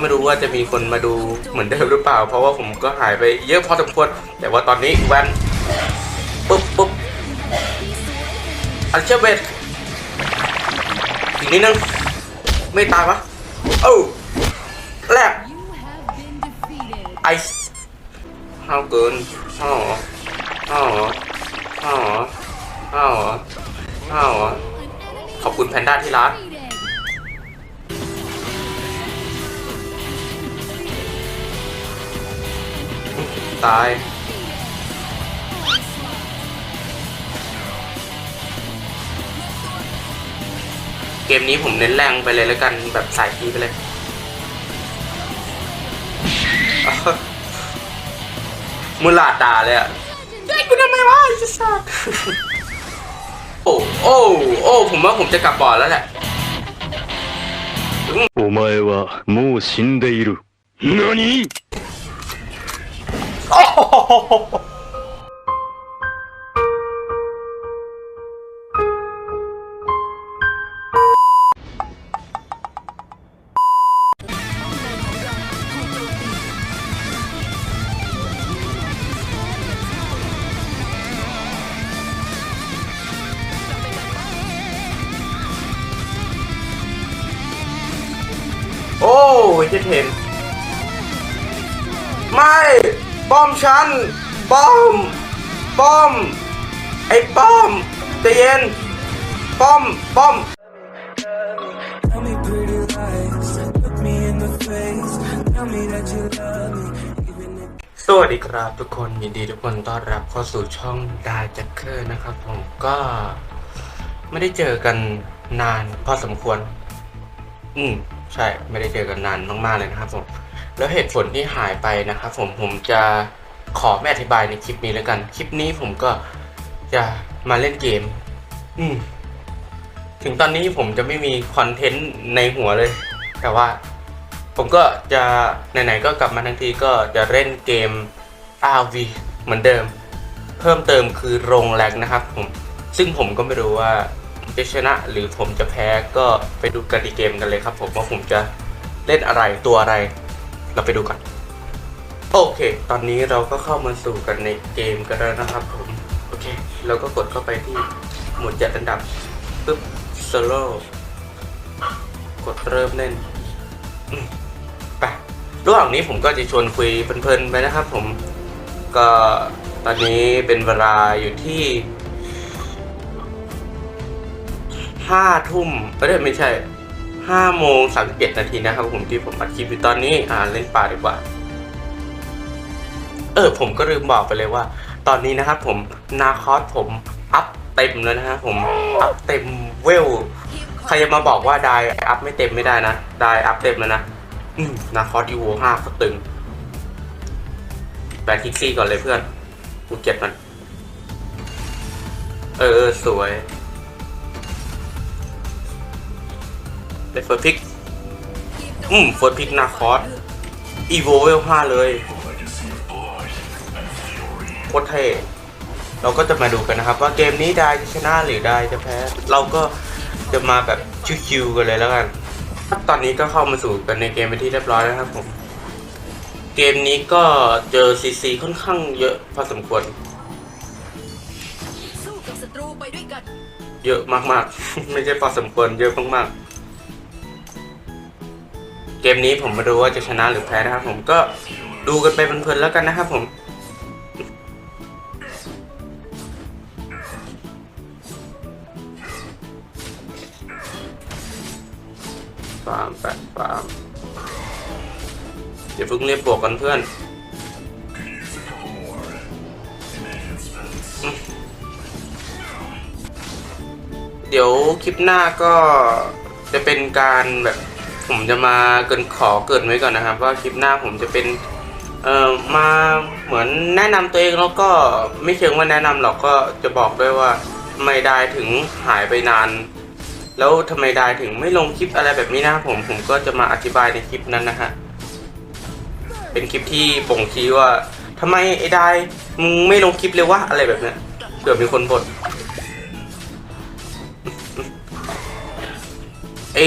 ไม่รู้ว่าจะมีคนมาดูเหมือนเดิมหรือเปล่า เพราะว่าผมก็หายไปเยอะพอสมควรแต่ว่าตอนนี้แวนปุ๊บปุ๊บอันเชเบตอีกนิดนึงไม่ตายวะเอ้แลบ You have been defeated. ไอซ์ห้าวเกินห้าวเหรอห้าวเหรอห้าวเหรอห้าวเหรอห้าวเหรอขอบคุณแพนด้าที่รัก ตาย เกมนี้ผมเน้นแรงไปเลยแล้วกันแบบสายคีไปเลย มุลาดด่าเลยอ่ะไอ้กูทำไมวะไอ้สัส โอ้โอ้โอ้ผมว่าผมจะกลับบอร์ดแล้วแหละ お前はもう死んでいる。何 โ อ้โหโอ้ ฉันป้อมป้อม ไอ้ป้อมใจเย็นป้อมป้อม Tell me pretty lies, look me in the face. Tell me that you love me, even if สวัสดีครับทุกคนยินดีทุกคนต้อนรับเข้าสู่ช่องดาจักเคอร์นะครับ ผมก็ไม่ได้เจอกันนานพอสมควร อืมใช่ไม่ได้เจอกันนานมากๆเลยนะครับผมแล้วเหตุผลที่หายไปนะครับผมผมจะ ขอไม่อธิบายในคลิปนี้แล้วกัน คลิปนี้ผมก็จะมาเล่นเกม อืม ถึงตอนนี้ผมจะไม่มีคอนเทนต์ในหัวเลย แต่ว่า ผมก็จะไหนๆก็กลับมาทั้งทีก็จะเล่นเกม RV เหมือนเดิม เพิ่มเติมคือโรงแรกนะครับผม ซึ่งผมก็ไม่รู้ว่าจะชนะหรือผมจะแพ้ก็ไปดูกติเกมกันเลยครับ ผมว่าผมจะเล่นอะไรตัวอะไร เราไปดูกัน โอเค ตอนนี้เราก็เข้ามาสู่กันในเกมกันแล้วนะครับผม โอเค เราก็กดเข้าไปที่หมวดจัดอันดับปึ๊บโซโล่กดเริ่มเล่นไประหว่างนี้ผมก็จะชวนคุยเพลินๆไปนะครับผม ก็ตอนนี้เป็นเวลาอยู่ที่ห้าทุ่มเอ้ไม่ใช่ห้าโมงสามสิบเอ็ดนาทีนะครับผมที่ผมอัดคลิปอยู่ตอนนี้ อ่าเล่นป่าดีกว่า ออผมก็ลืมบอกไปเลยว่า ตอนนี้นะครับผมนาคอสผมอัพเต็มแล้วนะครับผมอัพเต็มเวลใครจะมาบอกว่าไดอัพไม่เต็มไม่ได้นะไดอัพเต็มแล้วนะนาคอสอีโวห้าก็ตึงแบนคิกซี่ก่อนเลยเพื่อนกูเก็บมัน เออเออสวยได้เฟิร์พิก อืมเฟิร์พิกนาคอสอีโวเวลห้าเลย โคตรเท่เราก็จะมาดูกันนะครับ ว่าเกมนี้ได้จะชนะหรือได้จะแพ้เราก็จะมาแบบชิวๆกันเลยแล้วกันตอนนี้ก็เข้ามาสู่กันในเกมเป็นที่เรียบร้อยแล้วครับผมเกมนี้ก็เจอซีซีค่อนข้างเยอะพอสมควรสู้กับศัตรูไปด้วยกันเยอะมากๆ ไม่ใช่พอสมควรเยอะมากๆ เกมนี้ผมมาดูว่าจะชนะหรือแพ้นะครับผมก็ดูกันไปเพลินๆแล้วกันนะครับผม รียกบวกกันเพื่อนเดี๋ยวคลิปหน้าก็จะเป็นการแบบผมจะมาเกินขอเกินไว้ก่อนนะครับ ว่าคลิปหน้าผมจะเป็นเอ่อมาเหมือนแนะนำตัวเองแล้วก็ไม่เชิงว่าแนะนำหรอกก็จะบอกด้วยว่าทำไมได้ถึงหายไปนาน แล้วทำไมได้ถึงไม่ลงคลิปอะไรแบบนี้นะผมผมก็จะมาอธิบายในคลิปนั้นนะฮะ เป็นคลิปที่บ่งชี้ว่าทำไมไอ้ได้มึงไม่ลงคลิปเลยวะอะไรแบบเนี้ยเผื่อมีคนบ่นไอไอ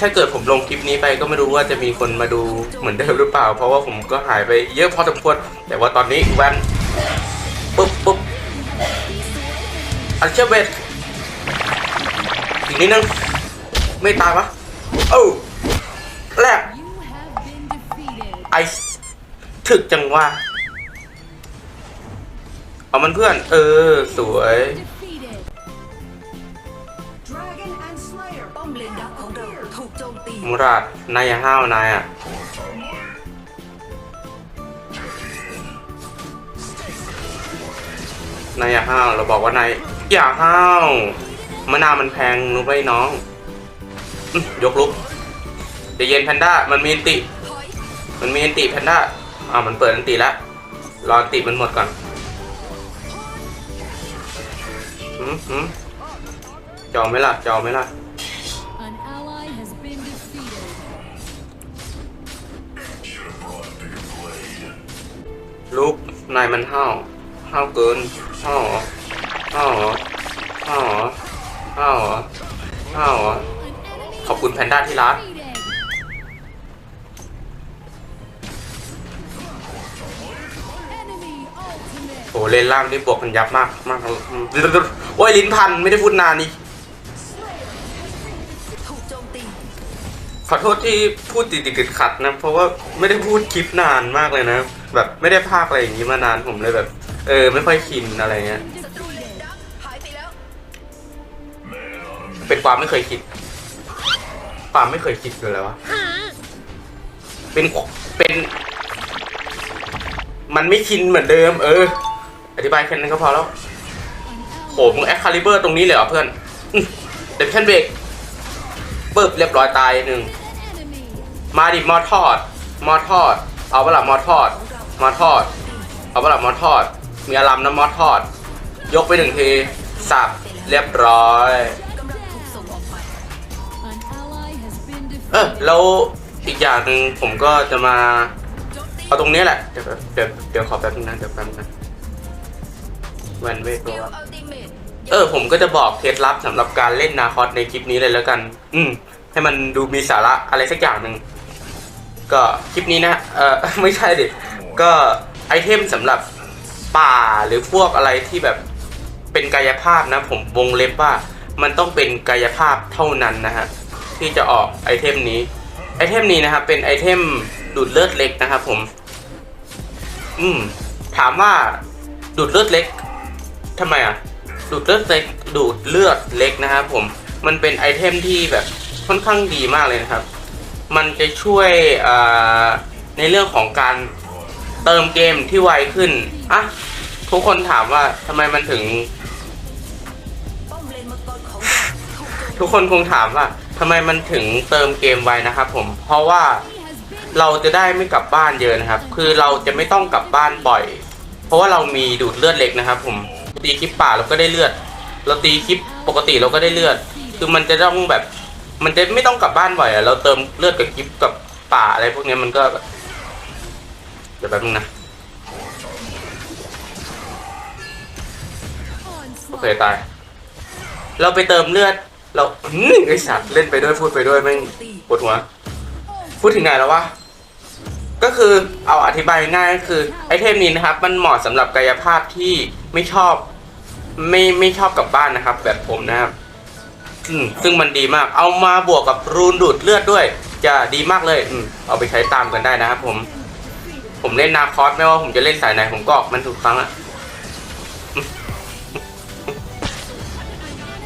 ถ้าเกิดผมลงคลิปนี้ไปก็ไม่รู้ว่าจะมีคนมาดูเหมือนเดิมหรือเปล่า เพราะว่าผมก็หายไปเยอะพอสมควรแต่ว่าตอนนี้แวนปุ๊บปุ๊บอัลเชอร์เบตอีกนิดนึงไม่ตายวะโอ้าแรก You have been defeated. ไอ ถึกจังว่าเอามันเพื่อน เออ สวย Defeated. Dragon and Slayer ป้อมเลนดักของเราถูกโจมตีมุราดนายอย่าห้าวนายอะนายอย่าห้าวเราบอกว่านายอย่าห้าวมะนาวมันแพงรู้ไหมน้องอื้อยกลุกเดี๋ยวเย็นแพนด้ามันมีอันติ มันมีอันติแพนด้า อ่ามันเปิดอันติแล้วรออันติมันหมดก่อนหืมหืมจองไหมล่ะจองไหมล่ะ An ally has been defeated. ลูกนายมันห้าวห้าวเกินห้าวเหรอห้าวเหรอห้าวเหรอห้าวเหรอห้าวเหรอ An enemy ขอบคุณแพนด้าที่รัก โหเลนล่างนี่บวกกันยับมากมากโอ้ยลิ้นพันไม่ได้พูดนานนี่ขอโทษที่พูดติดติดขัดนะ เพราะว่าไม่ได้พูดคลิปนานมากเลยนะ แบบไม่ได้พากอะไรอย่างนี้มานานผมเลยแบบ เออ ไม่ค่อยชินอะไรเงี้ยเป็นความไม่เคยคิดความไม่เคยคิดคืออะไรวะเป็นเป็น มันไม่ชินเหมือนเดิม เออ ธิบายแค่นั้นก็พอแล้วโหมึงแอคคาลิเบอร์ตรงนี้เลยเหรอเพื่อนเดมชันเบรกเบิบเรียบร้อยตายหนึ่งมาดิมอทอด มอทอด เอาเปะล่ามอทอด มอทอด เอาเปะล่ามอทอด มีอารมณ์นะมอทอด ยกไปหนึ่งทีสับเรียบร้อยเออแล้วอีกอย่างหนึ่งผมก็จะมา เอาตรงนี้แหละ เดี๋ยวเดี๋ยวเดี๋ยวขอแป๊บนึงนะเดี๋ยวแป๊บนึงนะ แวนเวทสตักิวลอัลติเมทเออ ผมก็จะบอกเคล็ดลับสำหรับการเล่นนาคอสในคลิปนี้เลยแล้วกัน อืม ให้มันดูมีสาระอะไรสักอย่างหนึ่ง ก็คลิปนี้นะ เออไม่ใช่ดิ ก็ไอเทมสำหรับป่าหรือพวกอะไรที่แบบเป็นกายภาพนะ ผมวงเล็บว่ามันต้องเป็นกายภาพเท่านั้นนะฮะ ที่จะออกไอเทมนี้ ไอเทมนี้นะครับเป็นไอเทมดูดเลือดเล็กนะครับผม อืม ถามว่าดูดเลือดเล็ก ทำไมอะดูดเลือดเล็กดูดเลือดเล็กนะครับผมมันเป็นไอเทมที่แบบค่อนข้างดีมากเลยนะครับ มันจะช่วยในเรื่องของการเติมเกมที่ไวขึ้นอะทุกคนถามว่าทำไมมันถึง ทุกคนคงถามว่าทำไมมันถึงเติมเกมไวนะครับ ผม เพราะว่าเราจะได้ไม่กลับบ้านเยอะนะครับ คือเราจะไม่ต้องกลับบ้านบ่อย เพราะว่าเรามีดูดเลือดเล็กนะครับ ผม ตีคลิปป่าเราก็ได้เลือด เราตีคลิปปกติเราก็ได้เลือด คือมันจะต้องแบบ มันจะไม่ต้องกลับบ้านบ่อยอะเราเติมเลือดกับคลิปกับป่าอะไรพวกนี้มันก็แบบเดี๋ยวแป๊บนึงนะโอเคตาย เราไปเติมเลือด เราอื้อไอสัตว์เล่นไปด้วยพูดไปด้วยแม่งปวดหัวพูดถึงไหนแล้ววะ ก็คือเอาอธิบายง่ายก็คือไอเทมนี้นะครับ มันเหมาะสำหรับกายภาพที่ไม่ชอบ ไม่ไม่ชอบกลับบ้านนะครับ แบบผมนะครับอืมซึ่งมันดีมาก เอามาบวกกับรูนดูดเลือดด้วย จะดีมากเลยอืมเอาไปใช้ตามกันได้นะครับผม ผมเล่นนาคอสไม่ว่าผมจะเล่นสายไหนผมก็ออกมันทุกครั้งอะ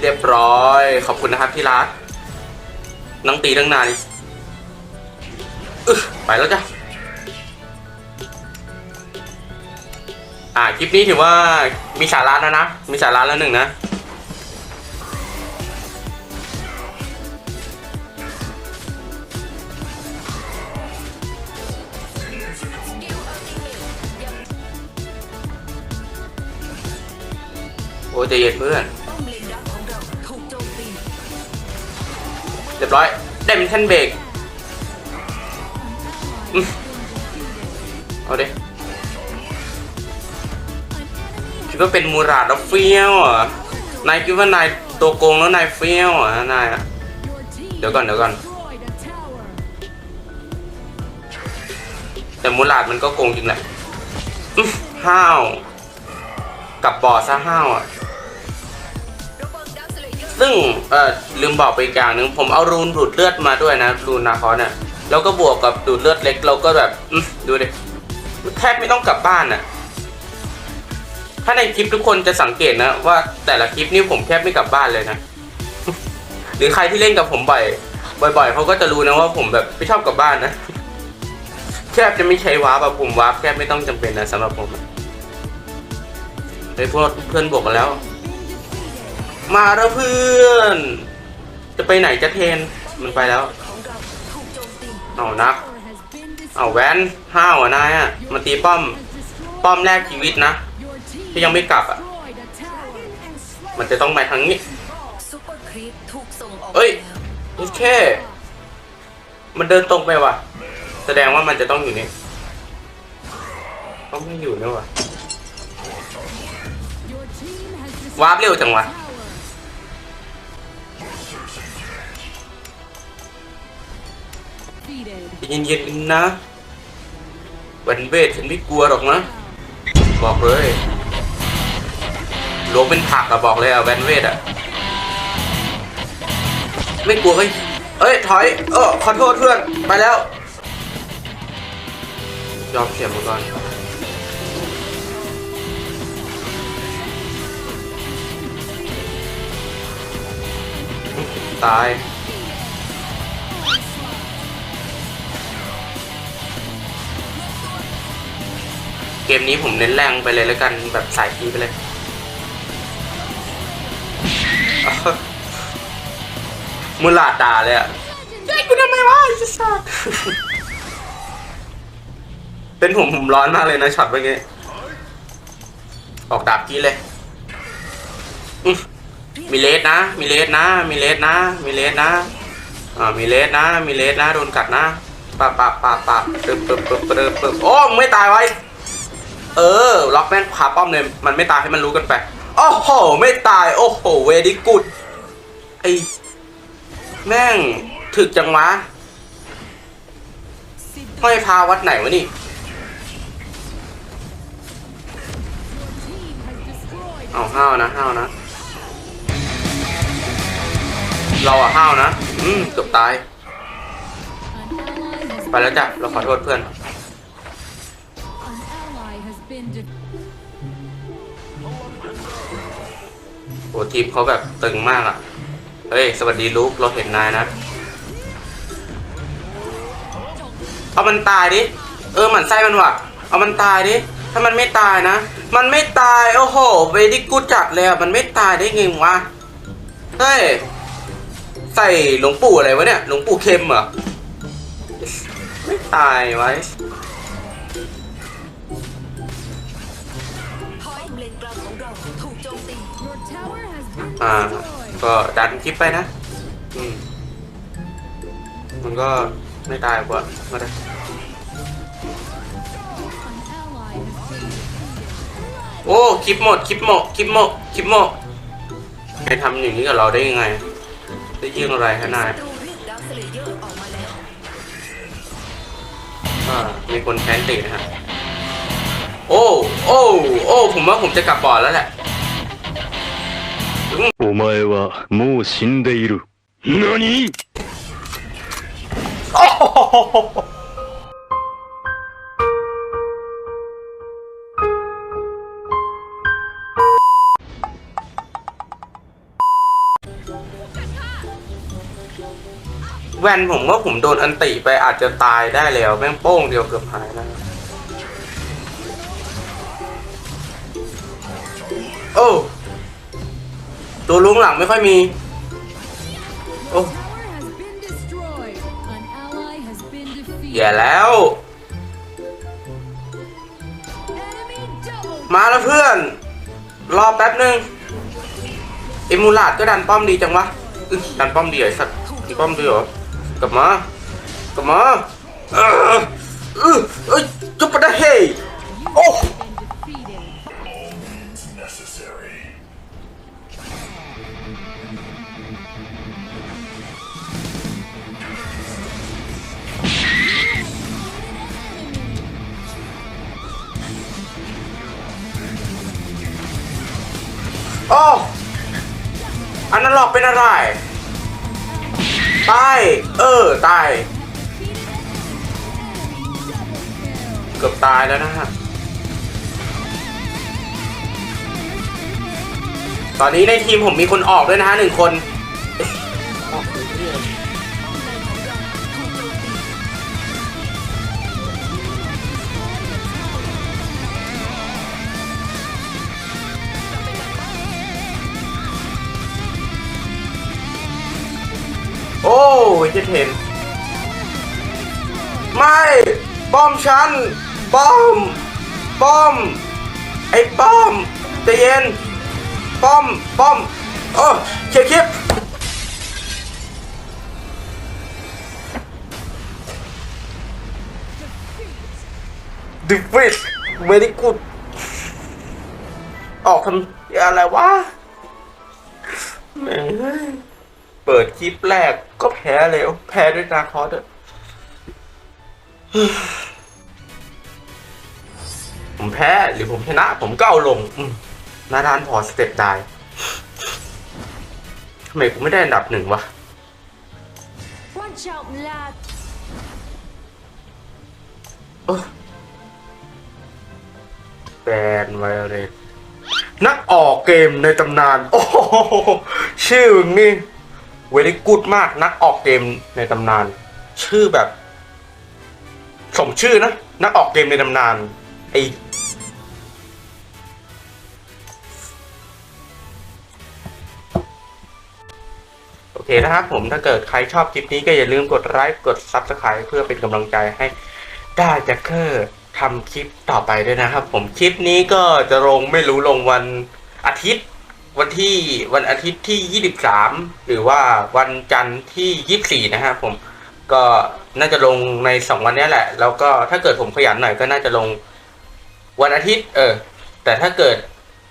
เรียบร้อย ขอบคุณนะครับที่รักนั่งตีตั้งนานไปแล้วจ้ะ อ่าคลิปนี้ถือว่ามีสาระแล้วนะ มีสาระแล้วหนึ่งนะโอ้ยใจเย็นเพื่อนเลนดักของเราถูกโจมตีเรียบร้อยได้เป็นขั้นเบรกอืมเอาดิ คิดว่าเป็นมูราดแล้วเฟี้ยวอะนายคิดว่านายตัวโกงแล้วนายเฟี้ยวอะนายอะเดี๋ยวก่อนเดี๋ยวก่อน แต่มูลาดมันก็โกงจริงแหละห้าวกลับบ่อซะห้าวอะซึ่งเอ่อลืมบอกไปอีกอย่างหนึ่งผมเอารูนดูดเลือดมาด้วยนะรูนนาคอเนี่ยแล้วก็บวกกับดูดเลือดเล็กเราก็แบบดูดิแทบไม่ต้องกลับบ้านอะ ถ้าในคลิปทุกคนจะสังเกตนะว่าแต่ละคลิปนี่ผมแทบไม่กลับบ้านเลยนะ หรือใครที่เล่นกับผมบ่อยบ่อยๆเขาก็จะรู้นะว่าผมแบบไม่ชอบกลับบ้านนะแทบจะไม่ใช้วาร์ปอะผมวาร์ปแทบไม่ต้องจำเป็นนะสำหรับผมอะเฮ้พวกเพื่อนบอกกันแล้ว มาแล้วเพื่อน จะไปไหนจะเทนมันไปแล้วของเราถูกโจมตีเอานัก เอาแวนห้าวอะนายอะมาตีป้อม ป้อมแรกชีวิตนะ ที่ยังไม่กลับอะ Destroyed a tower. มันจะต้องไปทางนี้ซูเปอร์ครีปถูกส่งออกเอ้ยแล้วโอเคมันเดินตรงไปว่ะ แสดงว่ามันจะต้องอยู่นี่ต้องไม่อยู่นี่ว่ะ Your team has destroyed วาร์ปเร็วจังวะ a tower. Defeated. เย็นๆนะวันเวทฉันไม่กลัวหรอกนะ บอกเลย หลวงเป็นผักอะบอกเลยอะแวนเวทอะไม่กลัวเฮ้ยเอ้ยถอยเออขอโทษเพื่อนไปแล้ว ยอมเสียมาก่อนตายเกมนี้ผมเน้นแรงไปเลยแล้วกันแบบสายทีไปเลย มุลาดด่าเลยอะไอ้กูทำไมวะไอ้สัสเป็นผมผมร้อนมากเลยนะช็อตเมื่อกี้ออกดาบกี้เลยอื้อมีเลสนะ มีเลสนะ มีเลสนะ มีเลสนะ อ่า มีเลสนะ มีเลสนะ โดนกัดนะปะปะปะปะปึ๊บปึ๊บปึ๊บปึ๊บปึ๊บโอ้มึงไม่ตายไว้ เออ ล็อกแม่งคาป้อมเลย มันไม่ตายให้มันรู้กันไป โอ้โห ไม่ตาย โอ้โห เวดีกุดไอแม่งถึกจังวะห้อยพาวัดไหนวะนี่ เอาห้าวนะห้าวนะ เราอะห้าวนะ อืม เกือบตาย ไปแล้วจ้ะ เราขอโทษเพื่อน an ally has been de- โอ้ทีมเขาแบบตึงมากอะ่ะ เฮ้ย สวัสดีลูกเราเห็นนายนะ เอามันตายดิ เออหมันไส้มันว่ะ เอามันตายดิ ถ้ามันไม่ตายนะ มันไม่ตาย โอ้โหเวดิกูจัดเลยอะมันไม่ตายได้ไงวะ เฮ้ย ใส่หลวงปู่อะไรวะเนี่ย หลวงปู่เค็มเหรอ ไม่ตายไว้ อ่า ก็ดันคลิปไปนะ อืม มันก็ไม่ตายกว่าก็ได้โอ้คลิปหมดคลิปหมดคลิปหมดคลิปหมดใครทำอย่างนี้กับเราได้ยังไง ได้ยื่นอะไรให้นาดอร์ออกมาแล้วก็มีคนแค้นติดนะฮะ โอ้ โอ้ โอ้ ผมว่าผมจะกลับบ่อแล้วแหละ 前はもう死んでいる。何 แวนผมว่าผมโดนอันติไปอาจจะตายได้แล้ว แม่งโป้งเดียวเกือบหายแล้วโอ้ ตัวลุงหลังไม่ค่อยมี โอ้แย่แล้ว มาแล้วเพื่อน รอแป๊บนึงเอมูลาดก็ดันป้อมดีจังวะดันป้อมดีไอ้สัตว์มีป้อมดีเหรอกลับมากลับมาเออเออเอ้ยจุ๊บปะนะเฮ้ยโอ้ อ้อันนั้นหลอกเป็นอะไรตาย เออ ตาย เกือบตายแล้วนะฮะ ตอนนี้ในทีมผมมีคนออกด้วยนะฮะหนึ่งคน อ้ยเจเทนไม่ป้อมฉันป้อม ป้อม ไอ้ป้อมใจเย็น ป้อม ป้อมโอ้เชียคลิปดิฟิสเวรี่กูดออกทำอะไรวะแม่ง เปิดคลิปแรกก็แพ้เลยแพ้ด้วยนาคอสอะผมแพ้หรือผมชนะ ผมก็เอาลงนาดานพอสเต็ปได้ทำไมกูไม่ได้อันดับหนึ่งวะแบนไวเลตนักออกเกมในตำนาน โอ้ชื่อมึงนี่ เวลิกูดมากนักออกเกมในตำนาน ชื่อแบบ สมชื่อนะ นักออกเกมในตำนานไอโอเคนะครับผมถ้าเกิดใครชอบคลิปนี้ก็อย่าลืมกดไลค์กด Subscribe เพื่อเป็นกำลังใจให้ได้แจ็คเกอร์ทำคลิปต่อไปด้วยนะครับ ผมคลิปนี้ก็จะลงไม่รู้ลงวันอาทิตย์ วันที่วันอาทิตย์ที่ 23 หรือว่าวันจันทร์ที่ 24 นะครับผมก็น่าจะลงใน 2 วันนี้แหละ แล้วก็ถ้าเกิดผมขยันหน่อยก็น่าจะลงวันอาทิตย์ เออ แต่ถ้าเกิด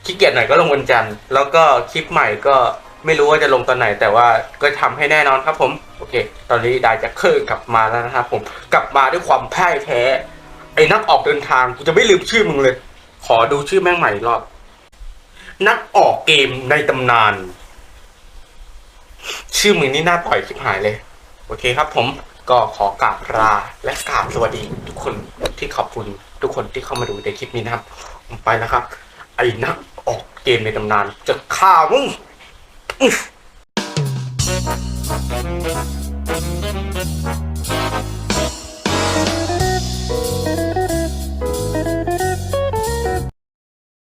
ขี้เกียจหน่อยก็ลงวันจันทร์แล้วก็คลิปใหม่ก็ไม่รู้ว่าจะลงตอนไหน แต่ว่าก็ทำให้แน่นอนครับผม โอเค ตอนนี้ดาจะเคยกลับมาแล้วนะครับผมกลับมาด้วยความพ่ายแพ้ไอ้นักออกเดินทางกูจะไม่ลืมชื่อมึงเลย ขอดูชื่อแม่งใหม่รอบ นักออกเกมในตำนาน ชื่อมึงนี่น่าต่อยชิบหายเลย โอเคครับผมก็ขอกราบลาและกราบสวัสดีทุกคนที่ขอบคุณทุกคนที่เข้ามาดูในคลิปนี้นะครับ ผมไปแล้วครับ ไอ้นักออกเกมในตำนาน จะฆ่ามึงอื้อ